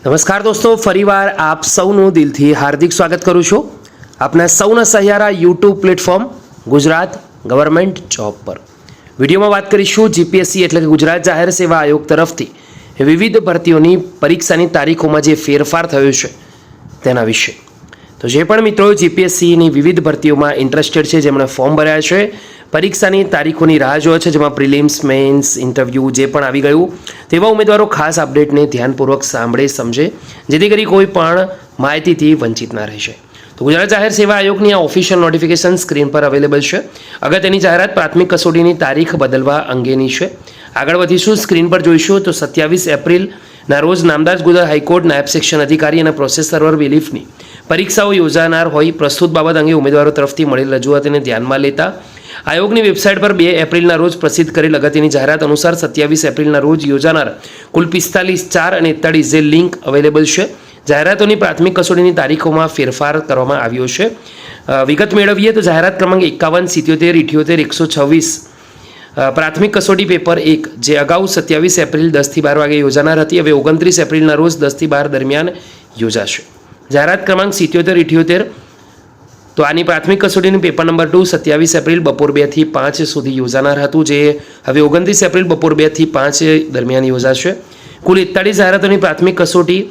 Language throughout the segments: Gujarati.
નમસ્કાર દોસ્તો, ફરીવાર આપ સૌનું દિલથી હાર્દિક સ્વાગત કરું છું. આપના સૌના સહિયારા YouTube platform Gujarat government job પર. વિડીયોમાં વાત કરીશું જીપીએસસી એટલે કે ગુજરાત જાહેર સેવા આયોગ તરફથી વિવિધ ભરતીઓની પરીક્ષાની તારીખોમાં જે ફેરફાર થયો છે તેના વિશે. તો જે પણ મિત્રો જીપીએસસીની વિવિધ ભરતીઓમાં ઇન્ટરેસ્ટેડ છે, જેમણે ફોર્મ ભર્યા છે પરીક્ષાની તારીખોની રાહ જોવે છે, જેમાં પ્રિલિમ્સ મેન્સ ઇન્ટરવ્યૂ જે પણ આવી ગયું, તેવા ઉમેદવારો ખાસ અપડેટને ધ્યાનપૂર્વક સાંભળે, સમજે, જેથી કરી કોઈ પણ માહિતીથી વંચિત ના રહેશે. તો ગુજરાત જાહેર સેવા આયોગની આ ઓફિશિયલ નોટિફિકેશન સ્ક્રીન પર અવેલેબલ છે. અગત્યની જાહેરાત પ્રાથમિક કસોટીની તારીખ બદલવા અંગેની છે. આગળ વધીશું સ્ક્રીન પર જોઈશું તો સત્યાવીસ એપ્રિલના રોજ નામદાર ગુજરાત હાઈકોર્ટ નાયબ સેક્શન અધિકારી અને પ્રોસેસ સર્વર રિલીફની પરીક્ષાઓ યોજાનાર હોય, પ્રસ્તુત બાબત અંગે ઉમેદવારો તરફથી મળેલ રજૂઆતને ધ્યાનમાં લેતા આયોગની વેબસાઇટ પર બે એપ્રિલના રોજ પ્રસિદ્ધ કરેલ અગત્યની જાહેરાત અનુસાર સત્યાવીસ એપ્રિલના રોજ યોજાનાર કુલ પિસ્તાલીસ ચાર અને એકતાળીસ જે લિંક અવેલેબલ છે. જાહેરાતોની પ્રાથમિક કસોટીની તારીખોમાં ફેરફાર કરવામાં આવ્યો છે. વિગત મેળવીએ તો જાહેરાત ક્રમાંક એકાવન, સિત્યોતેર, ઇઠ્યોતેર, એકસો છવ્વીસ. પ્રાથમિક કસોટી પેપર એક, જે અગાઉ સત્યાવીસ એપ્રિલ દસથી બાર વાગે યોજાનાર હતી, હવે ઓગણત્રીસ એપ્રિલના રોજ દસથી બાર દરમિયાન યોજાશે. જાહેરાત ક્રમાંક સિત્યોતેર, ઇઠ્યોતેર તો આની પ્રાથમિક કસોટીનું પેપર નંબર ટુ સત્યાવીસ એપ્રિલ બપોર બેથી પાંચ સુધી યોજાનાર હતું, જે હવે ઓગણત્રીસ એપ્રિલ બપોર બેથી પાંચ દરમિયાન યોજાશે. કુલ એકતાળીસ જાહેરાતોની પ્રાથમિક કસોટી,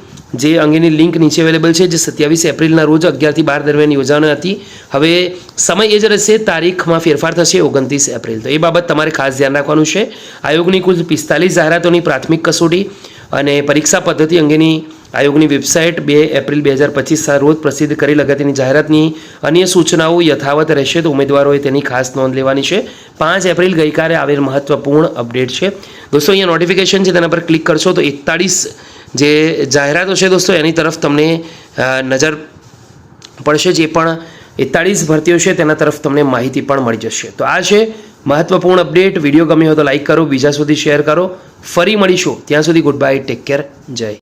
જે અંગેની લિંક નીચે અવેલેબલ છે, જે સત્યાવીસ એપ્રિલના રોજ અગિયારથી બાર દરમિયાન યોજાવાની હતી. હવે સમય એ જ રહેશે, તારીખમાં ફેરફાર થશે ઓગણત્રીસ એપ્રિલ. તો એ બાબત તમારે ખાસ ધ્યાન રાખવાનું છે. આયોગની કુલ પિસ્તાલીસ જાહેરાતોની પ્રાથમિક કસોટી અને પરીક્ષા પદ્ધતિ અંગેની આયોગની વેબસાઇટ બે એપ્રિલ બે હજાર પચીસના રોજ પ્રસિદ્ધ કરેલ અગત્યની જાહેરાતની અન્ય સૂચનાઓ યથાવત રહેશે તો ઉમેદવારોએ તેની ખાસ નોંધ લેવાની છે. પાંચ એપ્રિલ ગઈકાલે આવેલ મહત્વપૂર્ણ અપડેટ છે. દોસ્તો, અહીંયા નોટિફિકેશન છે, તેના પર ક્લિક કરશો તો એકતાળીસ જે જાહેરાતો છે દોસ્તો, એની તરફ તમને નજર પડશે. જે પણ એકતાળીસ ભરતીઓ છે, તેના તરફ તમને માહિતી પણ મળી જશે. તો આ છે મહત્વપૂર્ણ અપડેટ. વીડિયો ગમ્યો હોય તો લાઇક કરો, બીજા સુધી શેર કરો. ફરી મળીશું. ત્યાં સુધી ગુડ બાય ટેક કેર જય.